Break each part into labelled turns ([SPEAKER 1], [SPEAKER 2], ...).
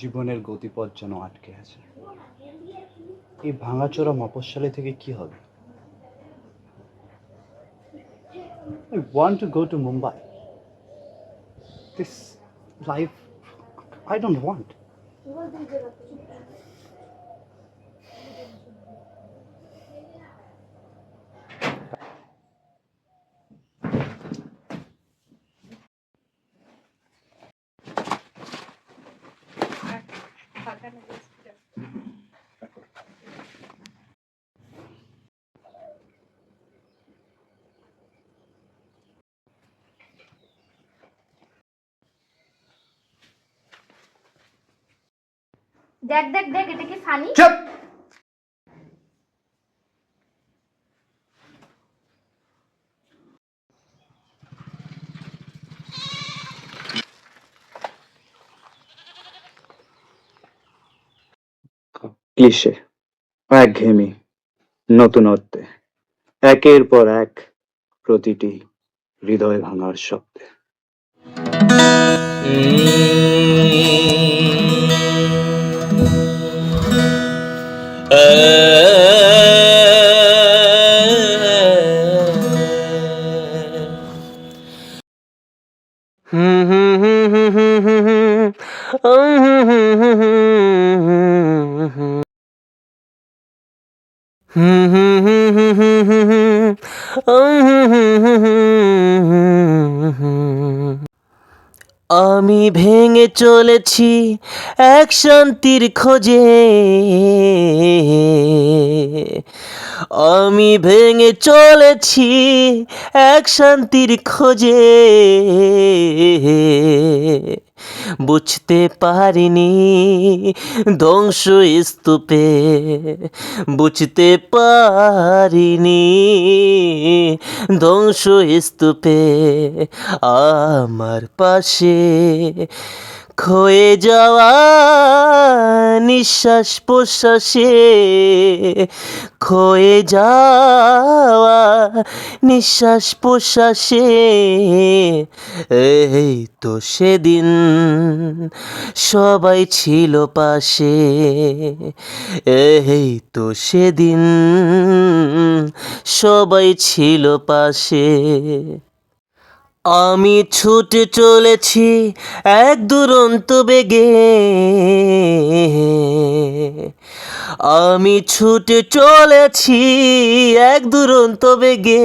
[SPEAKER 1] জীবনের গতিপথ যেন আটকে আছে। এই ভাঙাচোরা মফস্বালে থেকে কি হবে? I want to go to Mumbai this life I
[SPEAKER 2] দেখ দেখ দেখ এটা কি ফানি?
[SPEAKER 1] চুপ! ক্লিশে একঘেয়েমি নতুনত্বে একের পর এক প্রতিটি হৃদয় ভাঙার শব্দে।
[SPEAKER 3] আমি ভেঙে চলেছি এক শান্তির খোঁজে। আমি ভেঙে চলেছি এক শান্তির খোঁজে। বুঝতে পারিনি ধ্বংস স্তূপে। বুঝতে পারিনি ধ্বংস স্তূপে। আমার পাশে ক্ষয়ে যাওয়া নিঃশ্বাস প্রশ্বাসে ক্ষয়ে যাওয়া নিঃশ্বাস প্রশ্বাসে, এই তো সেদিন সবাই ছিল পাশে, এই তো সেদিন সবাই ছিল পাশে। আমি ছুটে চলেছি এক দুরন্ত বেগে। আমি ছুটে চলেছি এক দুরন্ত বেগে।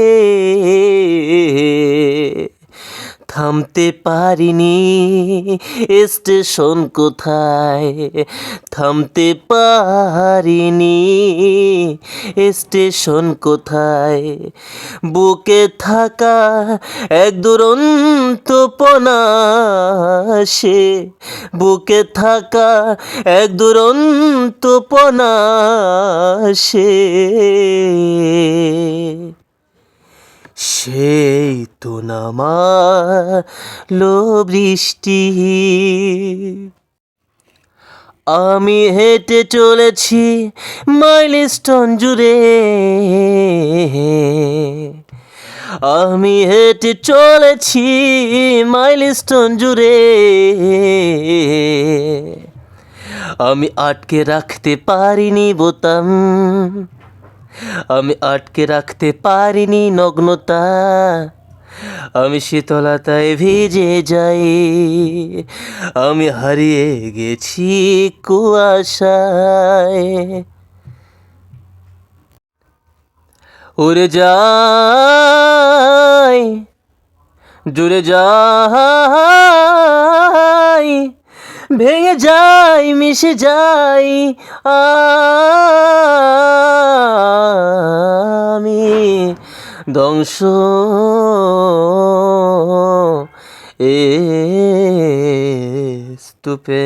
[SPEAKER 3] থামতে পারিনি। স্টেশন কোথায়? থামতে পারিনি। স্টেশন কোথায়? বুকে থাকা এক দুরন্ত সে বুকে থাকা এক দুরন্ত সে সেই তো নামালো বৃষ্টি আমি হেঁটে চলেছি মাইলস্টোন জুড়ে। আমি হেঁটে চলেছি মাইলস্টোন জুড়ে। আমি আটকে রাখতে পারিনি বোতাম। আমি আটকে রাখতে পারিনি নগ্নতা, আমি শীতলতায় ভিজে যাই, আমি হারিয়ে গেছি কুয়াশায়। উড়ে যাই, জুড়ে যাই, ভেঙে যাই, মিশে যাই আমি ধ্বংস। এ স্তূপে